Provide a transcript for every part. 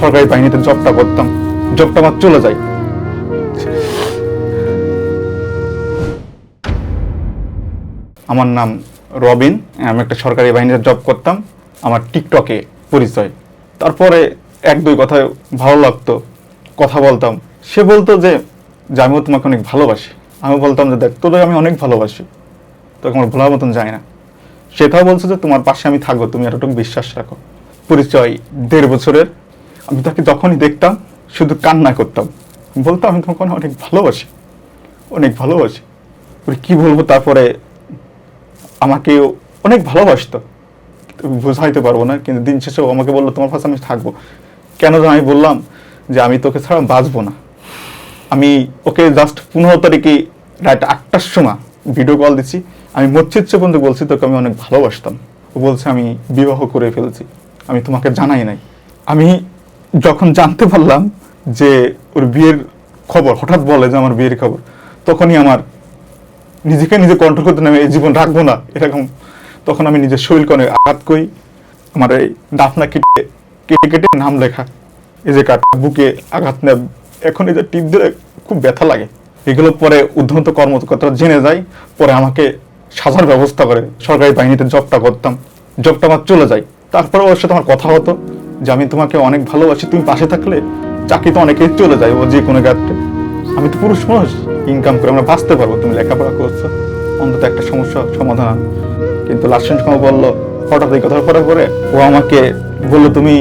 সরকারি বাহিনীতে জবটা করতাম। জবটা আমার চলে যায়। আমার নাম রবিন, আমি একটা সরকারি বাহিনীতে জব করতাম। আমার টিকটকে পরিচয়। তারপরে এক দুই কথায় ভালো লাগতো, কথা বলতাম। সে বলতো যে যে আমিও তোমাকে অনেক ভালোবাসি। আমি বলতাম যে, দেখ, তোদের আমি অনেক ভালোবাসি। তোকে আমার ভোলার মতন যায় না। সেটাও বলছে যে, তোমার পাশে আমি থাকব, তুমি এতটুকু বিশ্বাস রাখো। পরিচয় দেড় বছরের। আমি তাকে যখনই দেখতাম, শুধু কান্না করতাম। বলতাম, আমি তোমাকে অনেক ভালোবাসি অনেক ভালোবাসি। কি বলব তারপরে? আমাকে অনেক ভালোবাসতো। বোঝাইতে পারব না, কিন্তু দিন শেষেও আমাকে বলল, তোমার পাশে আমি থাকব। কেন যেন আমি বললাম যে, আমি তোকে ছাড়া বাঁচবো না। আমি ওকে জাস্ট পনেরো তারিখে রাত আটটার সময় ভিডিও কল দিচ্ছি। আমি চেয়ে পর্যন্ত বলছি, তোকে আমি অনেক ভালোবাসতাম। ও বলছে, আমি বিবাহ করে ফেলছি। আমি তোমাকে জানাই নাই। আমি যখন জানতে পারলাম যে ওর বিয়ের খবর, হঠাৎ বলে যে আমার বিয়ের খবর, তখনই আমার নিজেকে নিজে কন্ট্রোল করতে নামে, এই জীবন রাখব না। এরকম। তখন আমি নিজের শরীরকে অনেক আঘাত করি। আমার এই ডাফনা কেটে কেটে কেটে নাম লেখা। এই যে কাটা বুকে আঘাত নেয় এখন এই যে টিপ দিলে খুব ব্যথা লাগে। এগুলো পরে উদ্ধন্ত কর্মকর্তারা জেনে যায়। পরে আমাকে সাজার ব্যবস্থা করে সরকারি বাহিনীতে জবটা করতাম। জবটা আমার চলে যায়। তারপরে ওর সাথে আমার কথা হতো। যে আমি তোমাকে অনেক ভালোবাসি, তুমি পাশে থাকলে চাকরি তো অনেকেই চলে যায় ও যে কোনো গাত্রে আমি তো পুরুষ মানুষ ইনকাম করে আমরা বাঁচতে পারব, তুমি লেখাপড়া করছ, অন্তত একটা সমস্যা সমাধান। কিন্তু লাস্ট সময় বলল, হঠাৎ এই কথা পরে পরে ও আমাকে বলল, তুমি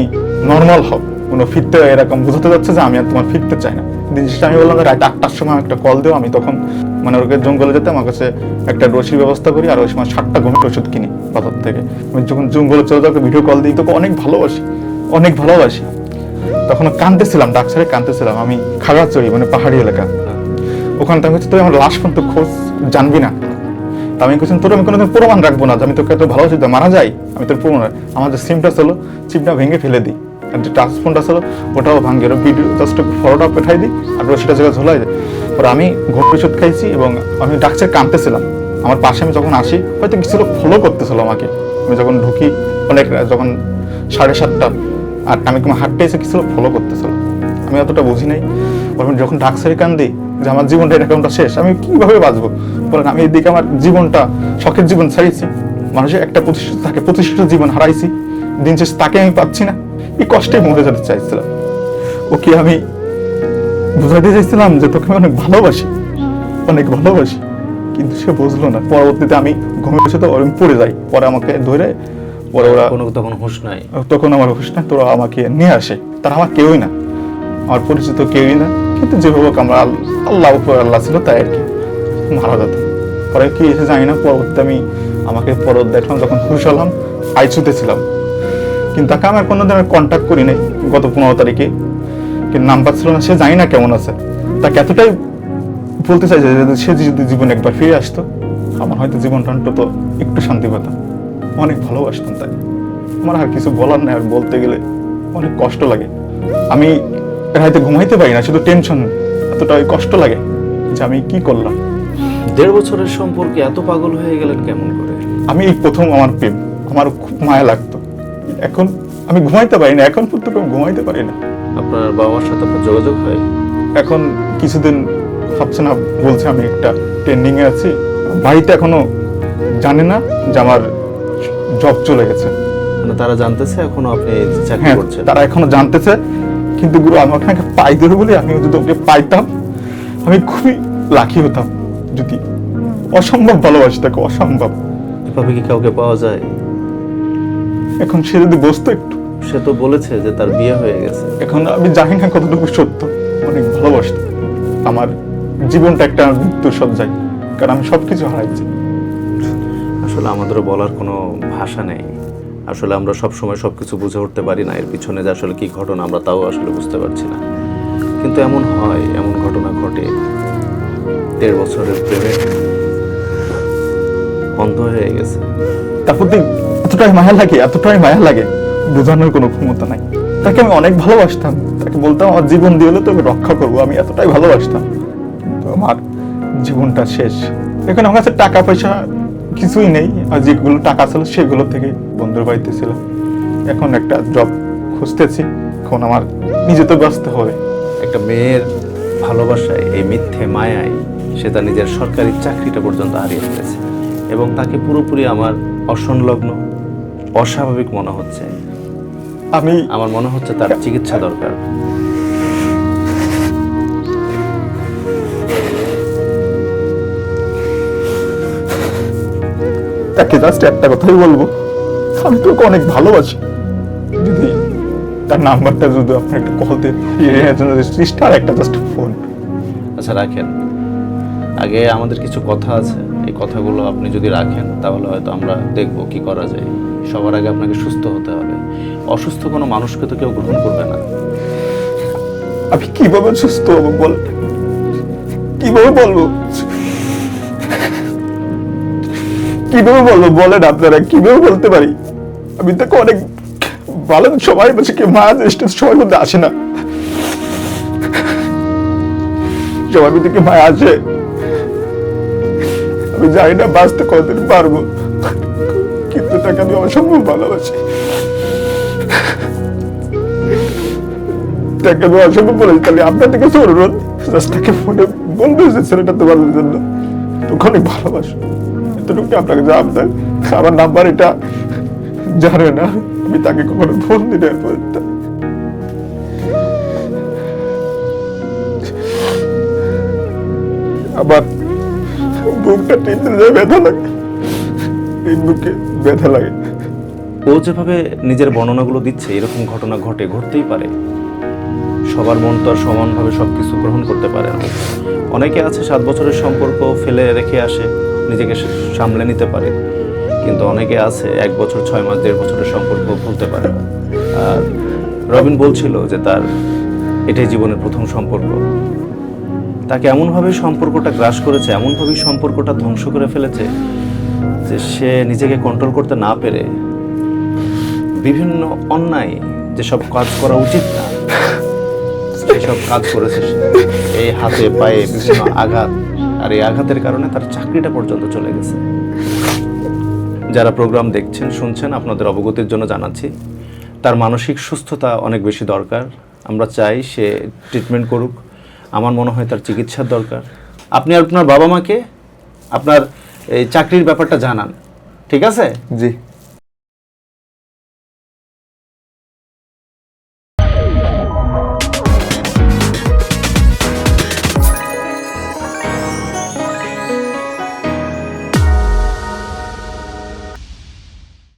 নর্মাল হও, কোনো ফিরতে এরকম বুঝাতে যাচ্ছে যে আমি আর তোমার ফিরতে চাই না। দিন শেষে আমি বললাম, রাত আটটার সময় একটা কল দেও, আমি তখন মানে ওকে জঙ্গলে যেতে আমার কাছে একটা রশির ব্যবস্থা করি আর ওই সময় ষাটটা ঘুমের ওষুধ কিনি বাজার থেকে। আমি যখন জঙ্গলে চলে যাওয়াকে ভিডিও কল দিই, তোকে অনেক ভালোবাসি। অনেক ভালোবাসি। তখন কাঁদতেছিলাম ডাকসারে কাঁদতেছিলাম। আমি খাগড়াচড়ি মানে পাহাড়ি এলাকা। ওখানে আমি তুই আমার লাশ পর্যন্ত খোঁজ, জানবি না। তা আমি বলছি তোর আমি কোনোদিন প্রমাণ রাখব না আমি তোকে এত ভালোবাসি মারা যাই? আমি তোর প্রমাণ যে সিমটা ছিল চিপটা ভেঙে ফেলে দিই। আর যে টাচ ফোনটা ছিল, ওটাও ভাঙে। ওর ভিডিও জাস্ট ফটোটা পেঠাই দিই, আর রশিটা জায়গায় ঝোলাই দেয়। পরে আমি ঘোর ওষুধ খাইছি এবং আমি ডাকছে কাঁদতেছিলাম। আমার পাশে আমি যখন আসি, হয়তো কিছু লোক ফলো করতেছিল আমাকে। আমি যখন ঢুকি অনেক যখন সাড়ে সাতটা আটটা আমি কোনো হাঁটতে এসে কিছু ফলো করতেছিল। আমি অতটা বুঝি নাই। আমি যখন ডাকসারি কান্দি যে আমার জীবনটা এরকমটা শেষ, আমি কীভাবে বাঁচবো? বলেন, আমি এদিকে আমার জীবনটা, শখের জীবন ছাড়িয়েছি। মানুষের একটা প্রতিষ্ঠিত থাকে, প্রতিষ্ঠিত জীবন হারাইছি। দিন শেষ তাকে আমি পাচ্ছি না। এই কষ্টে মরে যেতে চাইছিলাম। ওকে আমি বুঝাতে চাইছিলাম যে তোকে আমি অনেক ভালোবাসি। অনেক ভালোবাসি। কিন্তু সে বুঝলো না। পরবর্তীতে আমি ঘুমের সাথে ওরম পড়ে যাই। পরে আমাকে ধরে পরে ওরা কোনো তখন হুঁশ নাই। তখন আমার হুশ না তোরা আমাকে নিয়ে আসে। তারা আমার কেউই না। আমার পরিচিত কেউই না। কিন্তু যেভাবে হোক আমরা আল্লাহ উপর আল্লাহ ছিল তাই আর কি। মারা যেত। পরে কি এসে জানি না পরবর্তী আমি আমাকে পরত দেখলাম যখন হুশ হলাম আইসুতে ছিলাম। কিন্তু তাকে আমার কোনো দিনের কন্ট্যাক্ট করি নাই গত পনেরো তারিখে। কিন্তু নাম্বার ছিল না সে জানি না কেমন আছে। তাকে এতটাই বলতে চাই যে সে যদি জীবনে একবার ফিরে আসতো আমার হয়তো জীবনটা অন্তত একটু শান্তি পেতাম। অনেক ভালোবাসতাম তাই। আমার আর কিছু বলার নাই আর বলতে গেলে অনেক কষ্ট লাগে। আমি রাতে ঘুমাইতে পারি না শুধু টেনশন এতটাই কষ্ট লাগে যে আমি কি করলাম। দেড় বছরের সম্পর্কে এত পাগল হয়ে গেলেন কেমন করে? আমি প্রথম আমার প্রেম আমার খুব মায়া লাগতো। এখন আমি ঘুমাইতে পারি না এখন পর্যন্ত ঘুমাইতে পারি না। আপনার বাবার সাথে আপনার যোগাযোগ হয়? এখন কিছুদিন হচ্ছে না বলছে আমি একটা ট্রেন্ডিংয়ে আছি। বাড়িতে এখনও জানে না যে আমার জব চলে গেছে। মানে তারা জানতেছে এখনও আপনি চাকরি হ্যাঁ করছেন? তারা এখনও জানতেছে। কিন্তু গুরু আমি ওখানে পাই দেবো বলে আমি যদি ওকে পাইতাম আমি খুবই লাকি হতাম যদি অসম্ভব ভালোবাসি তাকে অসম্ভব। এভাবে কি কাউকে পাওয়া যায়? এখন সে যদি বসতো একটু। সে তো বলেছে যে তার বিয়ে হয়ে গেছে। এখন আমি জানি না কতটুকু সত্য অনেক ভালোবাসত আমার জীবনটা একটা মৃত্যুর সজ্জায় কারণ আমি সবকিছু হারাইছি। আসলে আমাদেরও বলার কোনো ভাষা নেই। আসলে আমরা সব সময় সব কিছু বুঝে উঠতে পারি না, এর পিছনে যে আসলে কি ঘটনা আমরা তাও আসলে বুঝতে পারছি না। কিন্তু এমন হয়, এমন ঘটনা ঘটে। দেড় বছরের প্রেমে অন্ধ হয়ে গেছে। তার প্রতি এতটাই মায়া লাগে, এতটাই মায়া লাগে। বোঝানোর কোনো ক্ষমতা নাই। তাকে আমি অনেক ভালোবাসতাম। তাকে বলতাম, আমার জীবন দিয়ে হলে তোকে রক্ষা করব, আমি এতটাই ভালোবাসতাম। কিন্তু আমার জীবনটা শেষ। এখন আমার কাছে টাকা পয়সা কিছুই নেই আর যেগুলো টাকা ছিল সেগুলো থেকে বন্ধুর বাড়িতে ছিলাম এখন একটা জব খুঁজতেছি এখন আমার নিজে তো বাঁচতে হবে একটা মেয়ের ভালোবাসায় এই মিথ্যে মায়ায় সে তার নিজের সরকারি চাকরিটা পর্যন্ত হারিয়ে ফেলেছে এবং তাকে পুরোপুরি আমার অসংলগ্ন অস্বাভাবিক মনে হচ্ছে। আমি আমার মনে হচ্ছে তার চিকিৎসা দরকার। তাকে জাস্ট একটা কথাই বলব আমি তোকে অনেক ভালোবাসি। যদি তার নাম্বারটা যদি আপনি একটা কল দেন এর জন্য সিস্টার একটা জাস্ট ফোন আচ্ছা রাখেন। আগে আমাদের কিছু কথা আছে। এই কথাগুলো আপনি যদি রাখেন তাহলে হয়তো আমরা দেখব কি করা যায়। সবার আগে আপনাকে সুস্থ হতে হবে। অসুস্থ কোনো মানুষকে তো কেউ গ্রহণ করবে না। আমি কীভাবে সুস্থ হব বল? কীভাবে বলব? কীভাবে বলব? বলেন আপনারা, কীভাবে বলতে পারি? আমি তাকে অনেক ভালো সবাই বলছে কি, মা স্টেজ সবার মধ্যে আসে না। সবার মধ্যে কি মায়া আছে আমি জানি না, বাঁচতে কতদিন পারব। কিন্তু তাকে আমি অসম্ভব ভালোবাসি। তাকে আমি অসম্ভব বলেছি তাহলে আপনার থেকে অনুরোধ তাকে ফোনে বলবে যে ছেলেটা তোমার জন্য। অনেক ভালোবাসো। এতটুকু আপনাকে যা আপনার আমার নাম্বার এটা জানে না। আমি তাকে কখনো ফোন দিলে আবার বুকটা টিপতে যায় ব্যথা লাগে, এই বুকে ব্যথা লাগে। ও যেভাবে নিজের বর্ণনাগুলো দিচ্ছে, এরকম ঘটনা ঘটে, ঘটতেই পারে। সবার মন তো আর সমানভাবে সব কিছু গ্রহণ করতে পারে না। অনেকে আছে, সাত বছরের সম্পর্ক ফেলে রেখে আসে। নিজেকে সামলে নিতে পারে। কিন্তু অনেকে আছে, এক বছর, ছয় মাস, দেড় বছরের সম্পর্ক ভুলতে পারে না। আর রবিন বলছিল যে তার এটাই জীবনের প্রথম সম্পর্ক। তাকে এমনভাবে সম্পর্কটা গ্রাস করেছে এমনভাবেই সম্পর্কটা ধ্বংস করে ফেলেছে যে সে নিজেকে কন্ট্রোল করতে না পেরে বিভিন্ন অন্যায় যেসব কাজ করা উচিত না, সেসব কাজ করেছে। এই হাতে, পায়ে বিভিন্ন আঘাত আর এই আঘাতের কারণে তার চাকরিটা পর্যন্ত চলে গেছে। যারা প্রোগ্রাম দেখছেন, শুনছেন, আপনাদের অবগতির জন্য জানাচ্ছি, তার মানসিক সুস্থতা অনেক বেশি দরকার। আমরা চাই সে ট্রিটমেন্ট করুক। আমার মনে হয় তার চিকিৎসার দরকার। আপনি আপনার বাবা মাকে আপনার এই চাকরির ব্যাপারটা জানান। ঠিক আছে? জি।